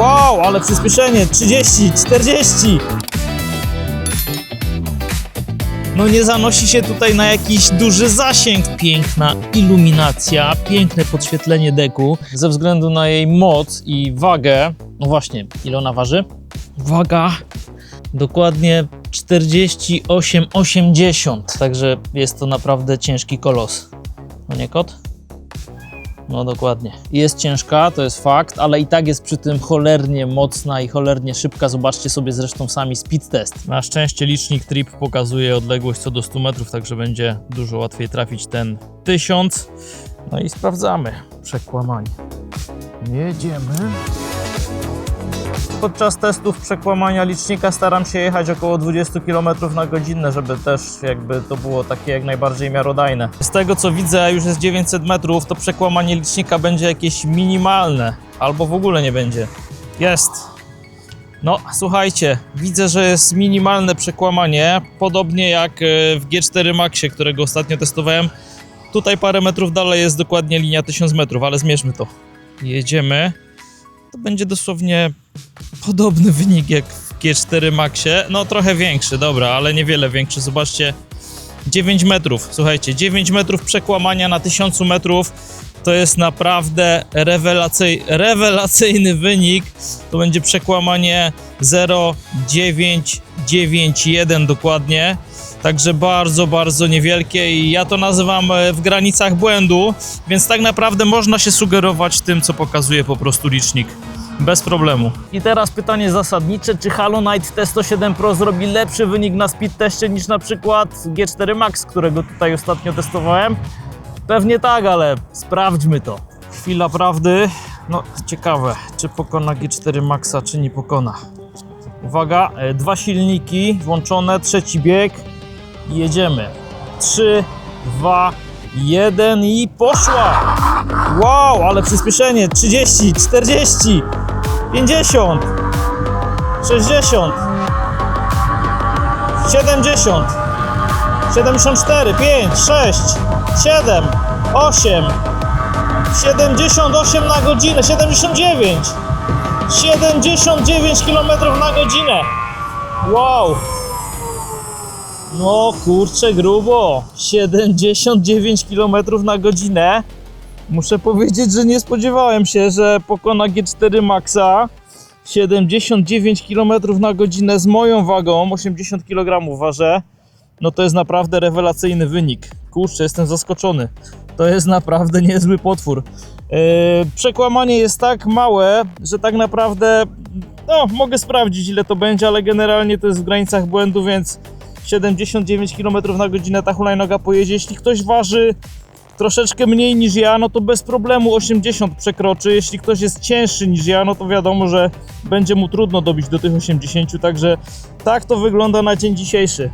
Wow, ale przyspieszenie 30, 40. No nie zanosi się tutaj na jakiś duży zasięg. Piękna iluminacja, piękne podświetlenie deku. Ze względu na jej moc i wagę, no właśnie, ile ona waży? Waga dokładnie 48,80. Także jest to naprawdę ciężki kolos. No nie kot? No dokładnie. Jest ciężka, to jest fakt, ale i tak jest przy tym cholernie mocna i cholernie szybka. Zobaczcie sobie zresztą sami speed test. Na szczęście licznik trip pokazuje odległość co do 100 metrów, także będzie dużo łatwiej trafić ten 1000. No i sprawdzamy przekłamanie. Jedziemy. Podczas testów przekłamania licznika staram się jechać około 20 km na godzinę, żeby też jakby to było takie jak najbardziej miarodajne. Z tego co widzę, już jest 900 metrów, to przekłamanie licznika będzie jakieś minimalne, albo w ogóle nie będzie. Jest. No, słuchajcie, widzę, że jest minimalne przekłamanie, podobnie jak e, w G4 Maxie, którego ostatnio testowałem. Tutaj parę metrów dalej jest dokładnie linia 1000 metrów, ale zmierzmy to. Jedziemy. To będzie dosłownie podobny wynik jak w G4 Maxie. No trochę większy, dobra, ale niewiele większy. Zobaczcie, 9 metrów. Słuchajcie, 9 metrów przekłamania na 1000 metrów. To jest naprawdę rewelacyj, rewelacyjny wynik. To będzie przekłamanie 0,991 dokładnie. Także bardzo, bardzo niewielkie i ja to nazywam e, w granicach błędu, więc tak naprawdę można się sugerować tym, co pokazuje po prostu licznik. Bez problemu. I teraz pytanie zasadnicze, czy Halo Knight T107 Pro zrobi lepszy wynik na speed teście niż na przykład G4 Max, którego tutaj ostatnio testowałem? Pewnie tak, ale sprawdźmy to. Chwila prawdy. No, ciekawe, czy pokona G4 Maxa, czy nie pokona. Uwaga, e, dwa silniki włączone, trzeci bieg. Jedziemy. 3, 2, 1 i poszła! Wow, ale przyspieszenie 30, 40, 50, 60, 70, 74, 5, 6, 7, 8, 78 na godzinę, 79, 79 km na godzinę. Wow! No kurczę, grubo. 79 km na godzinę. Muszę powiedzieć, że nie spodziewałem się, że pokona G4 Maxa 79 km na godzinę z moją wagą, 80 kg ważę. No to jest naprawdę rewelacyjny wynik. Kurczę, jestem zaskoczony. To jest naprawdę niezły potwór. Yy, przekłamanie jest tak małe, że tak naprawdę no, mogę sprawdzić ile to będzie, ale generalnie to jest w granicach błędu, więc 79 km na godzinę ta hulajnoga pojedzie. Jeśli ktoś waży troszeczkę mniej niż ja, no to bez problemu 80 przekroczy. Jeśli ktoś jest cięższy niż ja, no to wiadomo, że będzie mu trudno dobić do tych 80, także tak to wygląda na dzień dzisiejszy.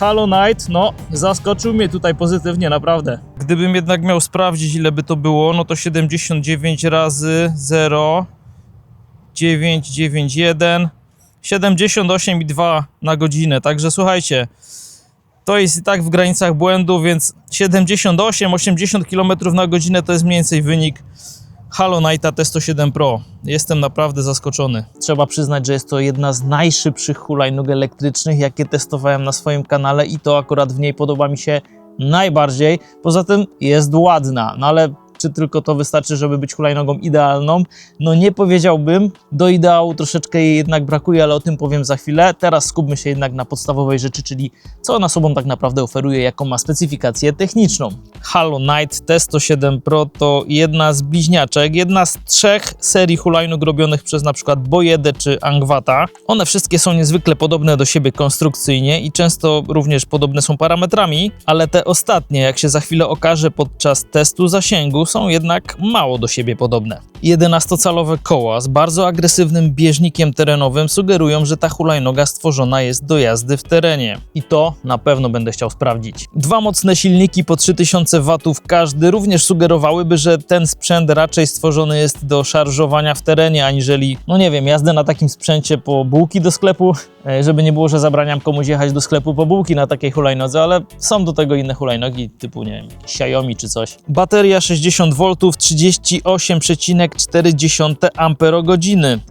Halo Night, no zaskoczył mnie tutaj pozytywnie, naprawdę. Gdybym jednak miał sprawdzić ile by to było, no to 79 razy 0 991 78,2 na godzinę. Także słuchajcie, to jest i tak w granicach błędu, więc 78-80 km na godzinę to jest mniej więcej wynik Halo Knighta T107 Pro. Jestem naprawdę zaskoczony. Trzeba przyznać, że jest to jedna z najszybszych hulajnóg elektrycznych, jakie testowałem na swoim kanale i to akurat w niej podoba mi się najbardziej. Poza tym jest ładna, no ale czy tylko to wystarczy, żeby być hulajnogą idealną? No nie powiedziałbym, do ideału troszeczkę jej jednak brakuje, ale o tym powiem za chwilę. Teraz skupmy się jednak na podstawowej rzeczy, czyli co ona sobą tak naprawdę oferuje, jaką ma specyfikację techniczną. Halo Knight T107 Pro to jedna z bliźniaczek, jedna z trzech serii hulajnóg robionych przez przykład Bojedę czy Angwata. One wszystkie są niezwykle podobne do siebie konstrukcyjnie i często również podobne są parametrami, ale te ostatnie, jak się za chwilę okaże podczas testu zasięgu, są jednak mało do siebie podobne. 11-calowe koła z bardzo agresywnym bieżnikiem terenowym sugerują, że ta hulajnoga stworzona jest do jazdy w terenie. I to na pewno będę chciał sprawdzić. Dwa mocne silniki po 3000 W każdy również sugerowałyby, że ten sprzęt raczej stworzony jest do szarżowania w terenie, aniżeli, no nie wiem, jazdę na takim sprzęcie po bułki do sklepu, E, żeby nie było, że zabraniam komuś jechać do sklepu po bułki na takiej hulajnodze, ale są do tego inne hulajnogi typu, nie wiem, Xiaomi czy coś. Bateria 60 150 V 38,4 Ah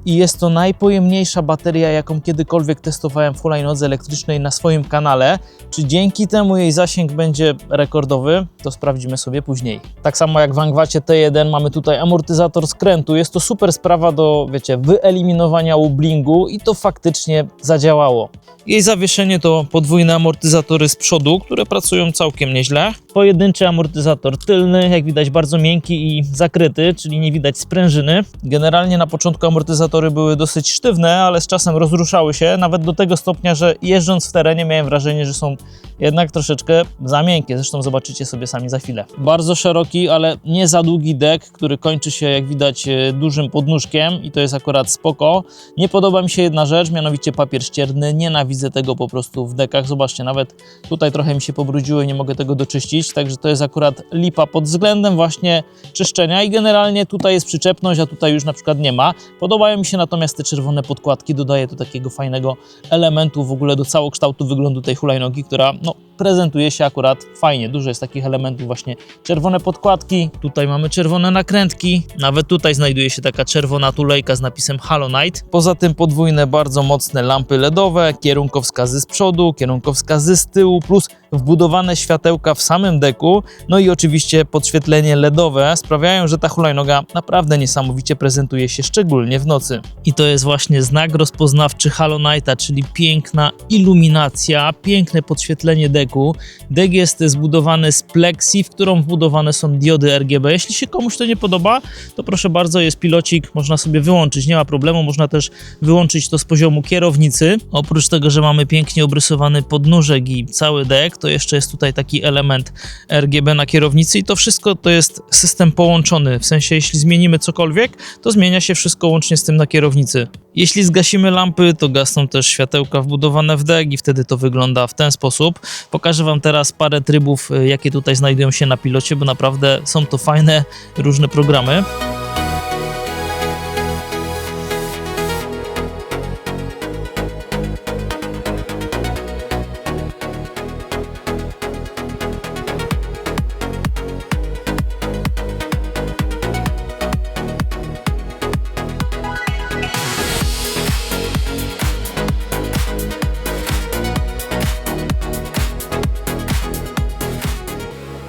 i jest to najpojemniejsza bateria, jaką kiedykolwiek testowałem w hulajnodze elektrycznej na swoim kanale. Czy dzięki temu jej zasięg będzie rekordowy, to sprawdzimy sobie później. Tak samo jak w Angwacie T1 mamy tutaj amortyzator skrętu. Jest to super sprawa do, wiecie, wyeliminowania wobblingu i to faktycznie zadziałało. Jej zawieszenie to podwójne amortyzatory z przodu, które pracują całkiem nieźle. Pojedynczy amortyzator tylny, jak widać bardzo miękki i zakryty, czyli nie widać sprężyny. Generalnie na początku amortyzatory były dosyć sztywne, ale z czasem rozruszały się, nawet do tego stopnia, że jeżdżąc w terenie miałem wrażenie, że są jednak troszeczkę za miękkie. Zresztą zobaczycie sobie sami za chwilę. Bardzo szeroki, ale nie za długi dek, który kończy się jak widać e, dużym podnóżkiem i to jest akurat spoko. Nie podoba mi się jedna rzecz, mianowicie papier ścierny. Nienawidzę tego po prostu w dekach. Zobaczcie, nawet tutaj trochę mi się pobrudziło i nie mogę tego doczyścić, także to jest akurat lipa pod względem właśnie czyszczenia i generalnie tutaj jest przyczepność, a tutaj już na przykład nie ma. Podobają mi się natomiast te czerwone podkładki, dodaje to takiego fajnego elementu w ogóle do całokształtu wyglądu tej hulajnogi, która no, prezentuje się akurat fajnie. Dużo jest takich elementów właśnie czerwone podkładki, tutaj mamy czerwone nakrętki, nawet tutaj znajduje się taka czerwona tulejka z napisem Halo Night. Poza tym podwójne, bardzo mocne lampy LEDowe, kierunkowskazy z przodu, kierunkowskazy z tyłu, plus wbudowane światełka w samym deku, no i oczywiście podświetlenie LEDowe sprawiają, że ta hulajnoga naprawdę niesamowicie prezentuje się, szczególnie w nocy. I to jest właśnie znak rozpoznawczy Halo Nighta, czyli piękna iluminacja, piękne podświetlenie deku. Dek jest zbudowany z plexi, w którą wbudowane są diody RGB. Jeśli się komuś to nie podoba, to proszę bardzo, jest pilocik, można sobie wyłączyć, nie ma problemu, można też wyłączyć to z poziomu kierownicy. Oprócz tego, że mamy pięknie obrysowany podnóżek i cały dek, to jeszcze jest tutaj taki element RGB na kierownicy i to wszystko to jest system połączony, w sensie jeśli zmienimy cokolwiek, to zmienia się wszystko łącznie z tym na kierownicy. Jeśli zgasimy lampy, to gasną też światełka wbudowane w dek i wtedy to wygląda w ten sposób. Pokażę Wam teraz parę trybów, y, jakie tutaj znajdują się na pilocie, bo naprawdę są to fajne różne programy.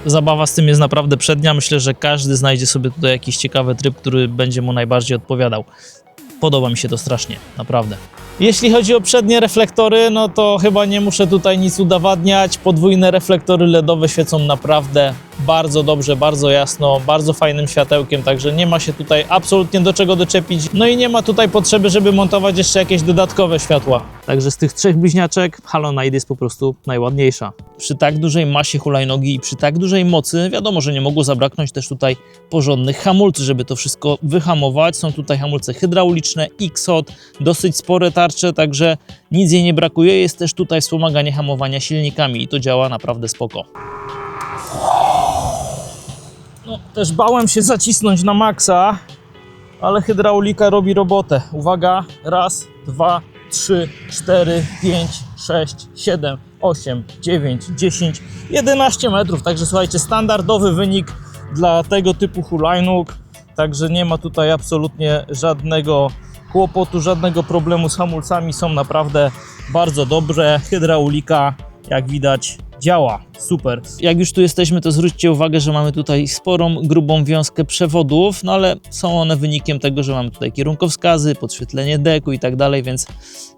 Zabawa z tym jest naprawdę przednia. Myślę, że każdy znajdzie sobie tutaj jakiś ciekawy tryb, który będzie mu najbardziej odpowiadał. Podoba mi się to strasznie, naprawdę. Jeśli chodzi o przednie reflektory, no to chyba nie muszę tutaj nic udowadniać. Podwójne reflektory LEDowe świecą naprawdę bardzo dobrze, bardzo jasno, bardzo fajnym światełkiem, także nie ma się tutaj absolutnie do czego doczepić. No i nie ma tutaj potrzeby, żeby montować jeszcze jakieś dodatkowe światła. Także z tych trzech bliźniaczek Halo Night jest po prostu najładniejsza. Przy tak dużej masie hulajnogi i przy tak dużej mocy, wiadomo, że nie mogło zabraknąć też tutaj porządnych hamulców, żeby to wszystko wyhamować. Są tutaj hamulce hydrauliczne, XOT, dosyć spore tarcze, także nic jej nie brakuje. Jest też tutaj wspomaganie hamowania silnikami i to działa naprawdę spoko. No, też bałem się zacisnąć na maksa, ale hydraulika robi robotę. Uwaga, raz, dwa, trzy, cztery, pięć, sześć, siedem, osiem, dziewięć, dziesięć, jedenaście metrów. Także słuchajcie, standardowy wynik dla tego typu hulajnóg. Także nie ma tutaj absolutnie żadnego kłopotu, żadnego problemu z hamulcami. Są naprawdę bardzo dobre. Hydraulika, jak widać, działa. Super. Jak już tu jesteśmy, to zwróćcie uwagę, że mamy tutaj sporą, grubą wiązkę przewodów, no ale są one wynikiem tego, że mamy tutaj kierunkowskazy, podświetlenie deku i tak dalej, więc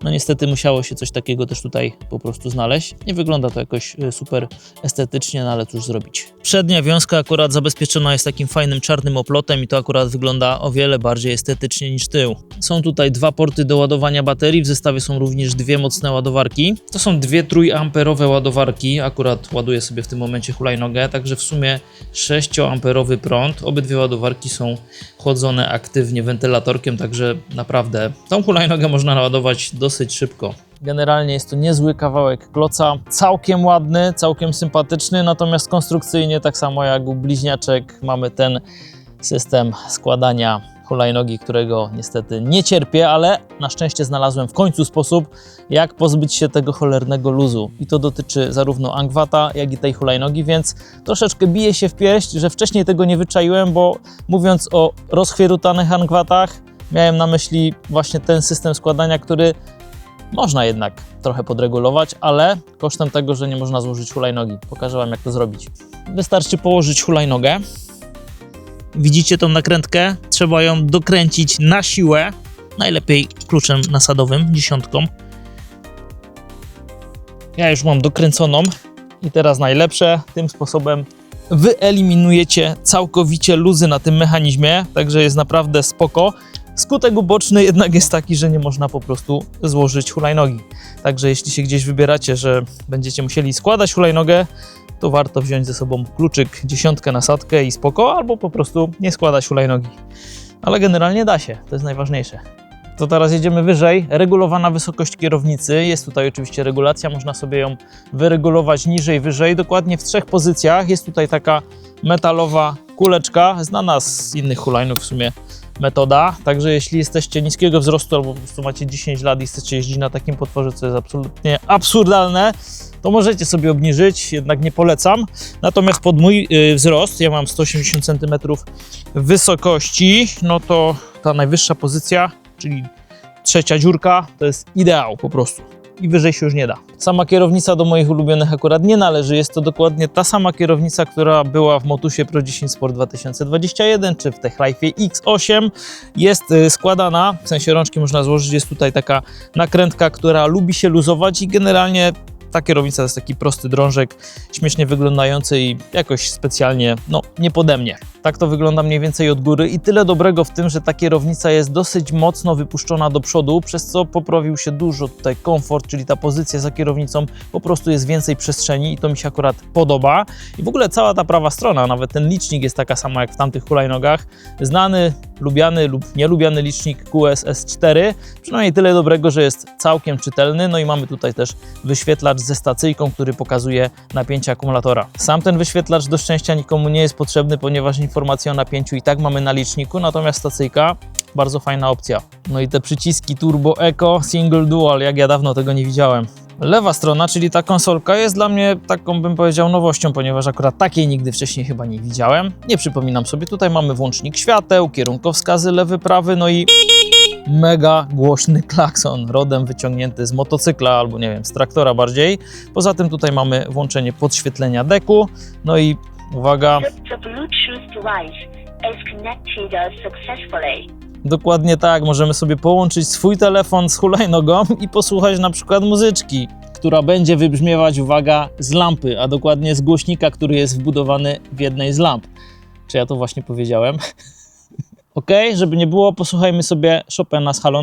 no niestety musiało się coś takiego też tutaj po prostu znaleźć. Nie wygląda to jakoś e, super estetycznie, no ale cóż zrobić. Przednia wiązka akurat zabezpieczona jest takim fajnym czarnym oplotem i to akurat wygląda o wiele bardziej estetycznie niż tył. Są tutaj dwa porty do ładowania baterii, w zestawie są również dwie mocne ładowarki. To są dwie trójamperowe ładowarki, akurat ładuję sobie w tym momencie hulajnogę, także w sumie 6-amperowy prąd. Obydwie ładowarki są chłodzone aktywnie wentylatorkiem, także naprawdę tą hulajnogę można naładować dosyć szybko. Generalnie jest to niezły kawałek kloca, całkiem ładny, całkiem sympatyczny, natomiast konstrukcyjnie tak samo jak u bliźniaczek mamy ten system składania hulajnogi, którego niestety nie cierpię, ale na szczęście znalazłem w końcu sposób, jak pozbyć się tego cholernego luzu. I to dotyczy zarówno Angwata, jak i tej hulajnogi, więc troszeczkę bije się w pieść, że wcześniej tego nie wyczaiłem, bo mówiąc o rozchwierutanych Angwatach, miałem na myśli właśnie ten system składania, który można jednak trochę podregulować, ale kosztem tego, że nie można złożyć hulajnogi. Pokażę Wam, jak to zrobić. Wystarczy położyć hulajnogę. Widzicie tą nakrętkę? Trzeba ją dokręcić na siłę. Najlepiej kluczem nasadowym, dziesiątką. Ja już mam dokręconą i teraz najlepsze, tym sposobem wyeliminujecie całkowicie luzy na tym mechanizmie, także jest naprawdę spoko. Skutek uboczny jednak jest taki, że nie można po prostu złożyć hulajnogi. Także jeśli się gdzieś wybieracie, że będziecie musieli składać hulajnogę, to warto wziąć ze sobą kluczyk, dziesiątkę nasadkę i spoko, albo po prostu nie składać hulajnogi. Ale generalnie da się, to jest najważniejsze. To teraz jedziemy wyżej. Regulowana wysokość kierownicy. Jest tutaj oczywiście regulacja, można sobie ją wyregulować niżej, wyżej. Dokładnie w trzech pozycjach. Jest tutaj taka metalowa kuleczka, znana z innych hulajnóg w sumie metoda. Także jeśli jesteście niskiego wzrostu albo po prostu macie 10 lat i chcecie jeździć na takim potworze, co jest absolutnie absurdalne, to możecie sobie obniżyć, jednak nie polecam. Natomiast pod mój y, wzrost, ja mam 180 cm wysokości, no to ta najwyższa pozycja, czyli trzecia dziurka, to jest ideał po prostu. I wyżej się już nie da. Sama kierownica do moich ulubionych akurat nie należy. Jest to dokładnie ta sama kierownica, która była w Motusie Pro 10 Sport 2021 czy w Techlife X8. Jest y, składana, w sensie rączki można złożyć. Jest tutaj taka nakrętka, która lubi się luzować i generalnie ta kierownica to jest taki prosty drążek, śmiesznie wyglądający i jakoś specjalnie, no, nie pode mnie. Tak to wygląda mniej więcej od góry i tyle dobrego w tym, że ta kierownica jest dosyć mocno wypuszczona do przodu, przez co poprawił się dużo tutaj komfort, czyli ta pozycja za kierownicą, po prostu jest więcej przestrzeni i to mi się akurat podoba. I w ogóle cała ta prawa strona, nawet ten licznik jest taka sama jak w tamtych hulajnogach. Znany, lubiany lub nielubiany licznik QS S4, przynajmniej tyle dobrego, że jest całkiem czytelny, no i mamy tutaj też wyświetlacz ze stacyjką, który pokazuje napięcie akumulatora. Sam ten wyświetlacz do szczęścia nikomu nie jest potrzebny, ponieważ informacje o napięciu i tak mamy na liczniku, natomiast stacyjka bardzo fajna opcja. No i te przyciski Turbo Eco, Single Dual, jak ja dawno tego nie widziałem. Lewa strona, czyli ta konsolka jest dla mnie taką, bym powiedział, nowością, ponieważ akurat takiej nigdy wcześniej chyba nie widziałem. Nie przypominam sobie, tutaj mamy włącznik świateł, kierunkowskazy lewy, prawy, no i mega głośny klakson, rodem wyciągnięty z motocykla albo nie wiem, z traktora bardziej. Poza tym tutaj mamy włączenie podświetlenia deku, no i uwaga. Dokładnie tak, możemy sobie połączyć swój telefon z hulajnogą i posłuchać na przykład muzyczki, która będzie wybrzmiewać, uwaga, z lampy, a dokładnie z głośnika, który jest wbudowany w jednej z lamp. Czy ja to właśnie powiedziałem? ok, żeby nie było, posłuchajmy sobie Chopina z Hollow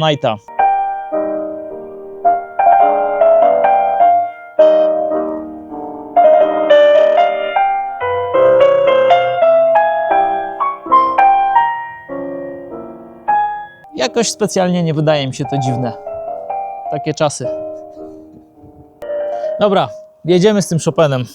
Jakoś specjalnie nie wydaje mi się to dziwne. Takie czasy. Dobra, jedziemy z tym Chopinem.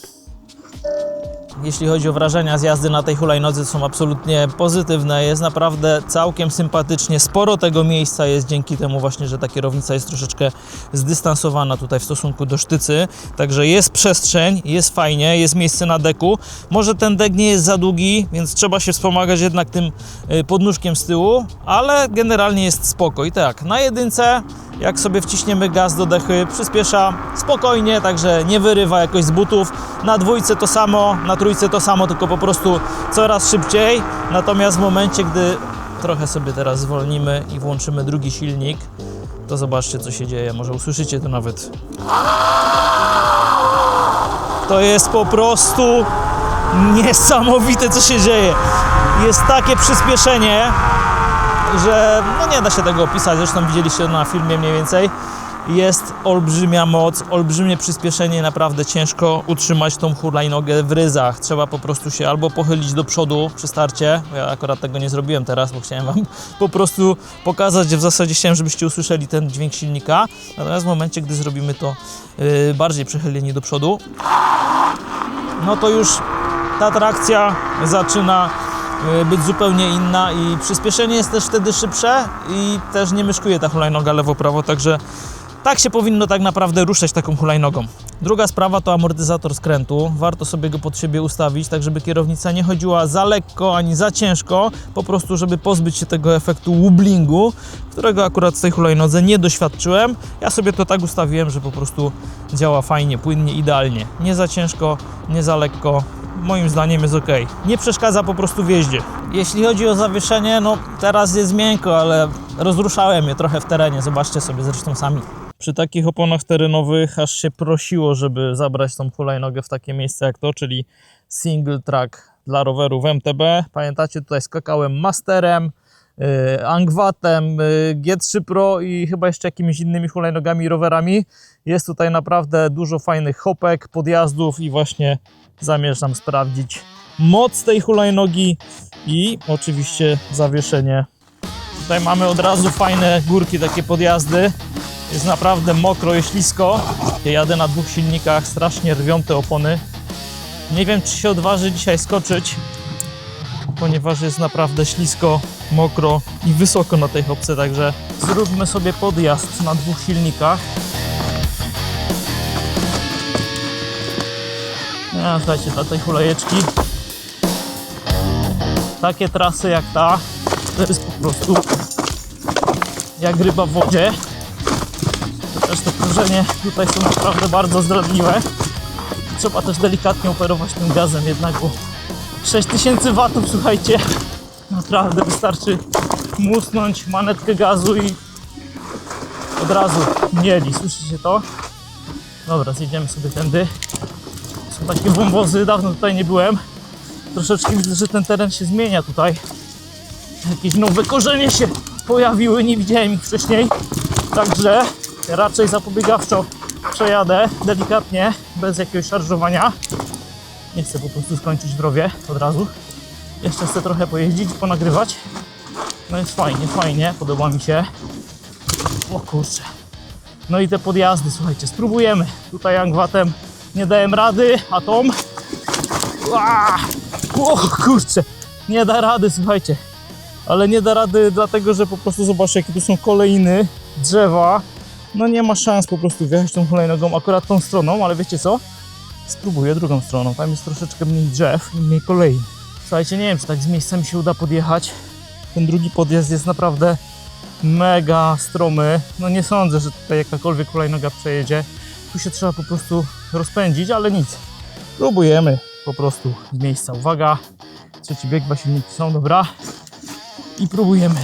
Jeśli chodzi o wrażenia z jazdy na tej hulajnodze, są absolutnie pozytywne. Jest naprawdę całkiem sympatycznie. Sporo tego miejsca jest dzięki temu właśnie, że ta kierownica jest troszeczkę zdystansowana tutaj w stosunku do sztycy. Także jest przestrzeń, jest fajnie, jest miejsce na deku. Może ten dek nie jest za długi, więc trzeba się wspomagać jednak tym y, podnóżkiem z tyłu, ale generalnie jest spoko. I tak, na jedynce, jak sobie wciśniemy gaz do dechy, przyspiesza spokojnie, także nie wyrywa jakoś z butów. Na dwójce to samo, na trójce to samo, tylko po prostu coraz szybciej. Natomiast w momencie, gdy trochę sobie teraz zwolnimy i włączymy drugi silnik, to zobaczcie co się dzieje. Może usłyszycie to nawet. To jest po prostu niesamowite, co się dzieje. Jest takie przyspieszenie, że no nie da się tego opisać. Zresztą widzieliście na filmie mniej więcej. Jest olbrzymia moc, olbrzymie przyspieszenie, naprawdę ciężko utrzymać tą hulajnogę w ryzach. Trzeba po prostu się albo pochylić do przodu przy starcie. Ja akurat tego nie zrobiłem teraz, bo chciałem Wam po prostu pokazać, w zasadzie chciałem, żebyście usłyszeli ten dźwięk silnika. Natomiast w momencie, gdy zrobimy to yy, bardziej przechyleni do przodu, no to już ta trakcja zaczyna być zupełnie inna i przyspieszenie jest też wtedy szybsze i też nie myszkuje ta hulajnoga lewo-prawo, także tak się powinno tak naprawdę ruszać taką hulajnogą. Druga sprawa to amortyzator skrętu. Warto sobie go pod siebie ustawić, tak żeby kierownica nie chodziła za lekko ani za ciężko, po prostu żeby pozbyć się tego efektu wobblingu, którego akurat w tej hulajnodze nie doświadczyłem. Ja sobie to tak ustawiłem, że po prostu działa fajnie, płynnie, idealnie. Nie za ciężko, nie za lekko. Moim zdaniem jest ok. Nie przeszkadza po prostu w jeździe. Jeśli chodzi o zawieszenie, no teraz jest miękko, ale rozruszałem je trochę w terenie. Zobaczcie sobie zresztą sami. Przy takich oponach terenowych aż się prosiło, żeby zabrać tą hulajnogę w takie miejsce jak to, czyli single track dla rowerów MTB. Pamiętacie, tutaj skakałem Masterem, yy, Angwatem, yy, G3 Pro i chyba jeszcze jakimiś innymi hulajnogami i rowerami. Jest tutaj naprawdę dużo fajnych hopek, podjazdów i właśnie zamierzam sprawdzić moc tej hulajnogi i oczywiście zawieszenie. Tutaj mamy od razu fajne górki, takie podjazdy. Jest naprawdę mokro i ślisko. Ja jadę na dwóch silnikach, strasznie rwią te opony. Nie wiem, czy się odważy dzisiaj skoczyć, ponieważ jest naprawdę ślisko, mokro i wysoko na tej hopce, także zróbmy sobie podjazd na dwóch silnikach. No, słuchajcie, dla tej hulajeczki takie trasy jak ta to jest po prostu jak ryba w wodzie. Też to krążenie tutaj są naprawdę bardzo zdradliwe. Trzeba też delikatnie operować tym gazem jednak, bo 6000 watów, słuchajcie, naprawdę wystarczy musnąć manetkę gazu i od razu mieli. Słyszycie to? Dobra, zjedziemy sobie tędy. Takie wąwozy, dawno tutaj nie byłem. Troszeczkę widzę, że ten teren się zmienia tutaj. Jakieś nowe korzenie się pojawiły, nie widziałem ich wcześniej. Także raczej zapobiegawczo przejadę delikatnie, bez jakiegoś szarżowania. Nie chcę po prostu skończyć w rowie od razu. Jeszcze chcę trochę pojeździć, ponagrywać. No jest fajnie, fajnie, podoba mi się. O kurczę. No i te podjazdy, słuchajcie, spróbujemy. Tutaj Angwatem nie dałem rady, a Tom... O kurczę, nie da rady, słuchajcie. Ale nie da rady dlatego, że po prostu zobaczcie, jakie tu są kolejny, drzewa. No nie ma szans po prostu wjechać tą hulajnogą akurat tą stroną, ale wiecie co? Spróbuję drugą stroną. Tam jest troszeczkę mniej drzew i mniej kolei. Słuchajcie, nie wiem, czy tak z miejsca mi się uda podjechać. Ten drugi podjazd jest naprawdę mega stromy. No nie sądzę, że tutaj jakakolwiek hulajnoga przejedzie. Tu się trzeba po prostu rozpędzić, ale nic. Próbujemy po prostu z miejsca. Uwaga, trzeci bieg, dwa silniki są, dobra. I próbujemy.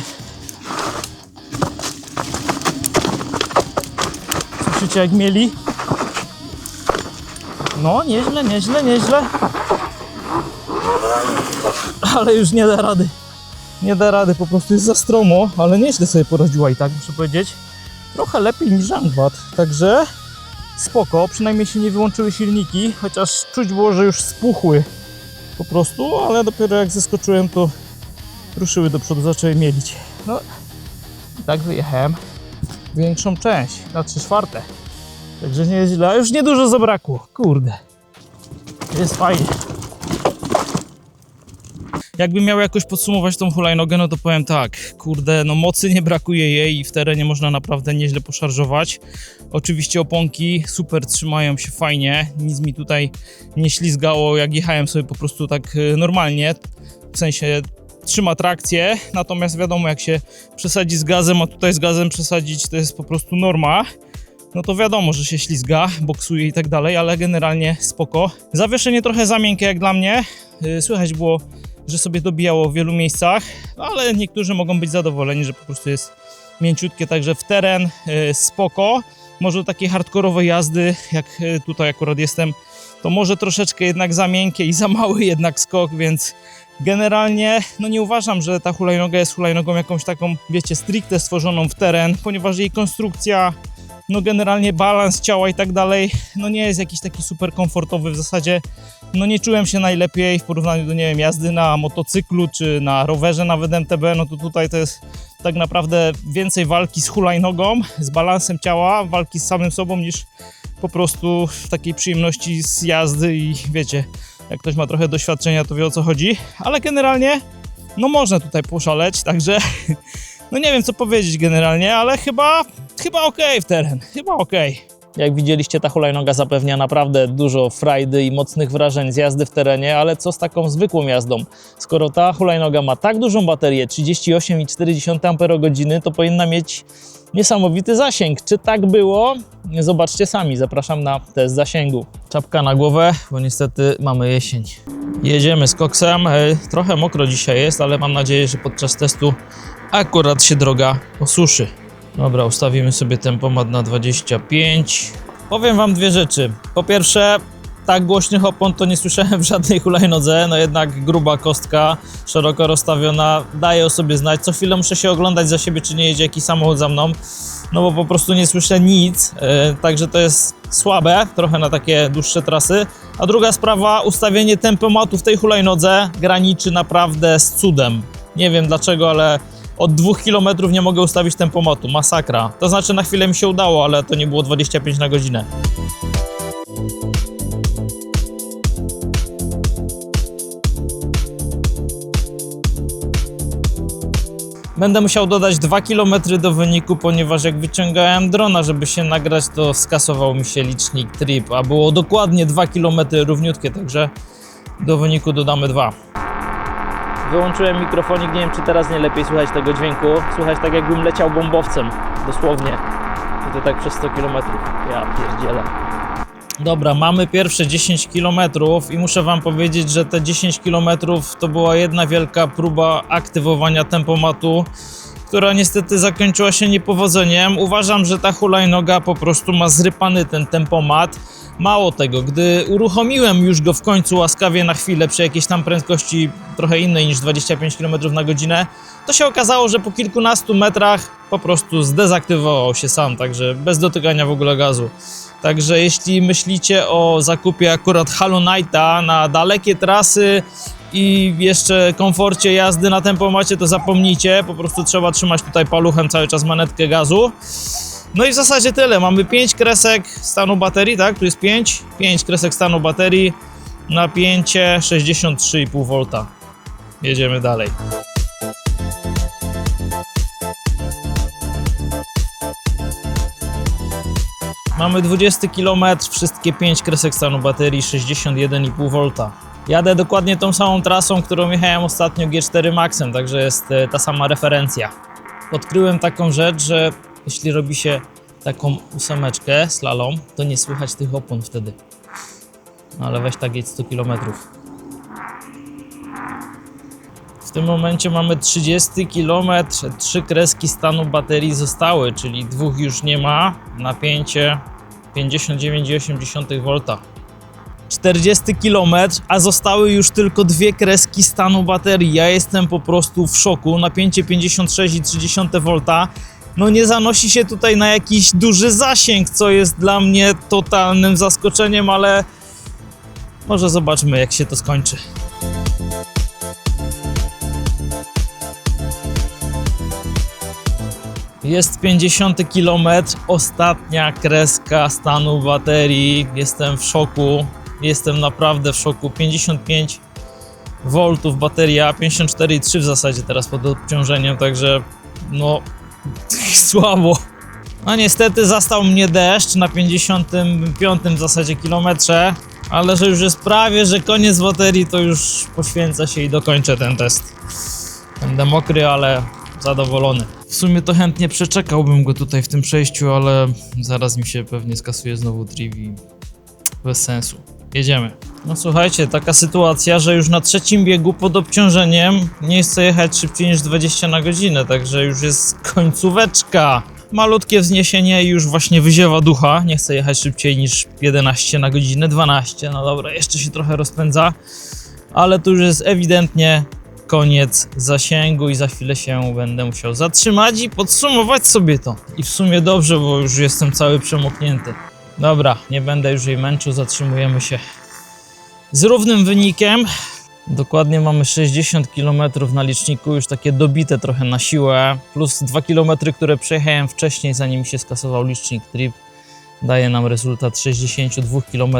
Słyszycie jak mieli? No, nieźle, nieźle, nieźle. Ale już nie da rady. Nie da rady, po prostu jest za stromo, ale nieźle sobie poradziła i tak, muszę powiedzieć. Trochę lepiej niż Angwat, także spoko, przynajmniej się nie wyłączyły silniki, chociaż czuć było, że już spuchły po prostu, ale dopiero jak zeskoczyłem, to ruszyły do przodu, zaczęły mielić. No, i tak wyjechałem większą część, na 3 czwarte. Także nie jest źle, już niedużo zabrakło, kurde. Jest fajnie. Jakbym miał jakoś podsumować tą hulajnogę, no to powiem tak, kurde, no mocy nie brakuje jej i w terenie można naprawdę nieźle poszarżować. Oczywiście oponki super trzymają się fajnie, nic mi tutaj nie ślizgało, jak jechałem sobie po prostu tak y, normalnie, w sensie trzyma trakcję, natomiast wiadomo jak się przesadzi z gazem, a tutaj z gazem przesadzić to jest po prostu norma, no to wiadomo, że się ślizga, boksuje i tak dalej, ale generalnie spoko. Zawieszenie trochę za miękkie jak dla mnie, Yy, słychać było, że sobie dobijało w wielu miejscach, ale niektórzy mogą być zadowoleni, że po prostu jest mięciutkie, także w teren yy, spoko. Może do takiej jazdy, jak yy, tutaj akurat jestem, to może troszeczkę jednak za miękkie i za mały jednak skok, więc generalnie no nie uważam, że ta hulajnoga jest hulajnogą jakąś taką, wiecie, stricte stworzoną w teren, ponieważ jej konstrukcja, no generalnie balans ciała i tak dalej, no nie jest jakiś taki super komfortowy w zasadzie. No nie czułem się najlepiej w porównaniu do, nie wiem, jazdy na motocyklu czy na rowerze nawet MTB, no to tutaj to jest tak naprawdę więcej walki z hulajnogą, z balansem ciała, walki z samym sobą niż po prostu takiej przyjemności z jazdy i wiecie, jak ktoś ma trochę doświadczenia, to wie o co chodzi, ale generalnie no można tutaj poszaleć, także no nie wiem co powiedzieć generalnie, ale chyba, chyba okej w teren, chyba okej. Jak widzieliście, ta hulajnoga zapewnia naprawdę dużo frajdy i mocnych wrażeń z jazdy w terenie, ale co z taką zwykłą jazdą? Skoro ta hulajnoga ma tak dużą baterię, 38,4 Ah, to powinna mieć niesamowity zasięg. Czy tak było? Zobaczcie sami, zapraszam na test zasięgu. Czapka na głowę, bo niestety mamy jesień. Jedziemy z koksem. E, Trochę mokro dzisiaj jest, ale mam nadzieję, że podczas testu akurat się droga osuszy. Dobra, ustawimy sobie tempomat na 25. Powiem Wam dwie rzeczy. Po pierwsze, tak głośnych opon to nie słyszałem w żadnej hulajnodze, no jednak gruba kostka, szeroko rozstawiona, daje o sobie znać. Co chwilę muszę się oglądać za siebie, czy nie jedzie jakiś samochód za mną, no bo po prostu nie słyszę nic, e, także to jest słabe, trochę na takie dłuższe trasy. A druga sprawa, ustawienie tempomatu w tej hulajnodze graniczy naprawdę z cudem. Nie wiem dlaczego, ale od 2 km nie mogę ustawić tempomatu, masakra. To znaczy na chwilę mi się udało, ale to nie było 25 na godzinę. Będę musiał dodać 2 km do wyniku, ponieważ jak wyciągałem drona, żeby się nagrać, to skasował mi się licznik trip, a było dokładnie 2 km równiutkie, także do wyniku dodamy 2. Wyłączyłem mikrofonik, nie wiem czy teraz nie lepiej słychać tego dźwięku. Słychać tak jakbym leciał bombowcem, dosłownie. I to tak przez 100 km. Ja pierdzielę. Dobra, mamy pierwsze 10 km i muszę Wam powiedzieć, że te 10 km to była jedna wielka próba aktywowania tempomatu, która niestety zakończyła się niepowodzeniem. Uważam, że ta hulajnoga po prostu ma zrypany ten tempomat. Mało tego, gdy uruchomiłem już go w końcu łaskawie na chwilę przy jakiejś tam prędkości trochę innej niż 25 km na godzinę, to się okazało, że po kilkunastu metrach po prostu zdezaktywował się sam, także bez dotykania w ogóle gazu. Także jeśli myślicie o zakupie akurat Halo Knighta na dalekie trasy i jeszcze komforcie jazdy na tempomacie, to zapomnijcie, po prostu trzeba trzymać tutaj paluchem cały czas manetkę gazu. No i w zasadzie tyle. Mamy 5 kresek stanu baterii, tak? Tu jest 5. 5 kresek stanu baterii. Napięcie 63,5 V. Jedziemy dalej. Mamy 20 km, wszystkie 5 kresek stanu baterii 61,5 V. Jadę dokładnie tą samą trasą, którą jechałem ostatnio G4 Maxem, także jest e, ta sama referencja. Odkryłem taką rzecz, że jeśli robi się taką ósemeczkę slalom, to nie słychać tych opon wtedy. No ale weź tak jedź 100 km. Tym momencie mamy 30 km, trzy kreski stanu baterii zostały, czyli dwóch już nie ma. Napięcie 59,8 V. 40 km, a zostały już tylko dwie kreski stanu baterii. Ja jestem po prostu w szoku. Napięcie 56,3 V. No nie zanosi się tutaj na jakiś duży zasięg, co jest dla mnie totalnym zaskoczeniem, ale może zobaczmy jak się to skończy. Jest 50 km, ostatnia kreska stanu baterii. Jestem w szoku. Jestem naprawdę w szoku. 55 V bateria, 54,3 w zasadzie teraz pod obciążeniem, także no słabo. No niestety zastał mnie deszcz na 55 w zasadzie kilometrze, ale że już jest prawie, że koniec baterii, to już poświęcę się i dokończę ten test. Będę mokry, ale zadowolony. W sumie to chętnie przeczekałbym go tutaj w tym przejściu, ale zaraz mi się pewnie skasuje znowu trip i bez sensu. Jedziemy. No słuchajcie, taka sytuacja, że już na trzecim biegu pod obciążeniem nie chcę jechać szybciej niż 20 na godzinę, także już jest końcóweczka. Malutkie wzniesienie już właśnie wyziewa ducha. Nie chcę jechać szybciej niż 11 na godzinę, 12. No dobra, jeszcze się trochę rozpędza, ale to już jest ewidentnie koniec zasięgu i za chwilę się będę musiał zatrzymać i podsumować sobie to. I w sumie dobrze, bo już jestem cały przemoknięty. Dobra, nie będę już jej męczył, zatrzymujemy się z równym wynikiem. Dokładnie mamy 60 km na liczniku, już takie dobite trochę na siłę, plus 2 km, które przejechałem wcześniej, zanim się skasował licznik trip, daje nam rezultat 62 km.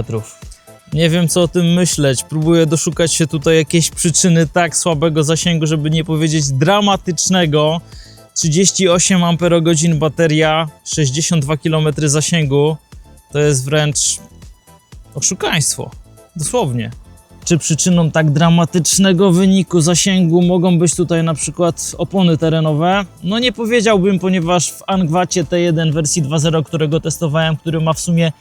Nie wiem, co o tym myśleć. Próbuję doszukać się tutaj jakiejś przyczyny tak słabego zasięgu, żeby nie powiedzieć dramatycznego. 38 Ah bateria, 62 km zasięgu. To jest wręcz oszukaństwo. Dosłownie. Czy przyczyną tak dramatycznego wyniku zasięgu mogą być tutaj na przykład opony terenowe? No nie powiedziałbym, ponieważ w Angwacie T1 wersji 2.0, którego testowałem, który ma w sumie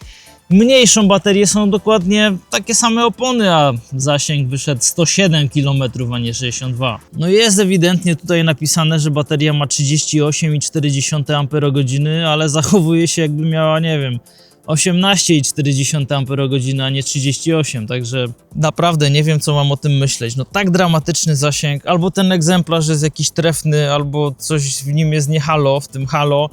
mniejszą baterię, są dokładnie takie same opony, a zasięg wyszedł 107 km, a nie 62. No jest ewidentnie tutaj napisane, że bateria ma 38,4 Ah, ale zachowuje się jakby miała, nie wiem, 18,4 Ah, a nie 38, także naprawdę nie wiem, co mam o tym myśleć. No tak dramatyczny zasięg, albo ten egzemplarz jest jakiś trefny, albo coś w nim jest nie halo, w tym halo,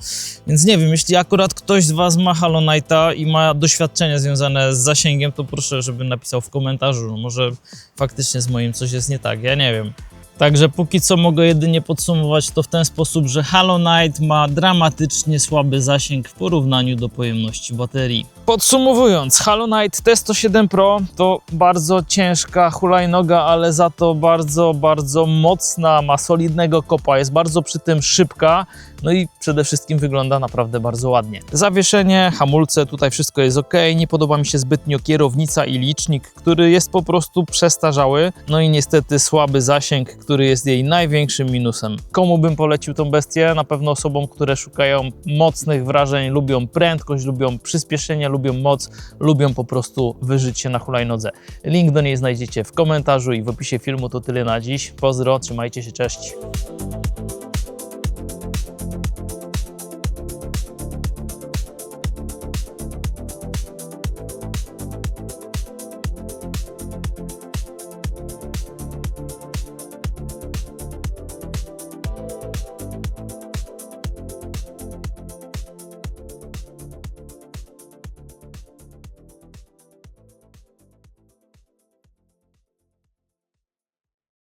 więc nie wiem, jeśli akurat ktoś z Was ma Halo Knighta i ma doświadczenia związane z zasięgiem, to proszę, żeby napisał w komentarzu, no może faktycznie z moim coś jest nie tak, ja nie wiem. Także póki co mogę jedynie podsumować to w ten sposób, że Halo Knight ma dramatycznie słaby zasięg w porównaniu do pojemności baterii. Podsumowując, Halo Knight T107 Pro to bardzo ciężka hulajnoga, ale za to bardzo, bardzo mocna, ma solidnego kopa, jest bardzo przy tym szybka, no i przede wszystkim wygląda naprawdę bardzo ładnie. Zawieszenie, hamulce, tutaj wszystko jest ok, nie podoba mi się zbytnio kierownica i licznik, który jest po prostu przestarzały, no i niestety słaby zasięg, który jest jej największym minusem. Komu bym polecił tą bestię? Na pewno osobom, które szukają mocnych wrażeń, lubią prędkość, lubią przyspieszenie, lubią moc, lubią po prostu wyżyć się na hulajnodze. Link do niej znajdziecie w komentarzu i w opisie filmu. To tyle na dziś. Pozdro, trzymajcie się, cześć.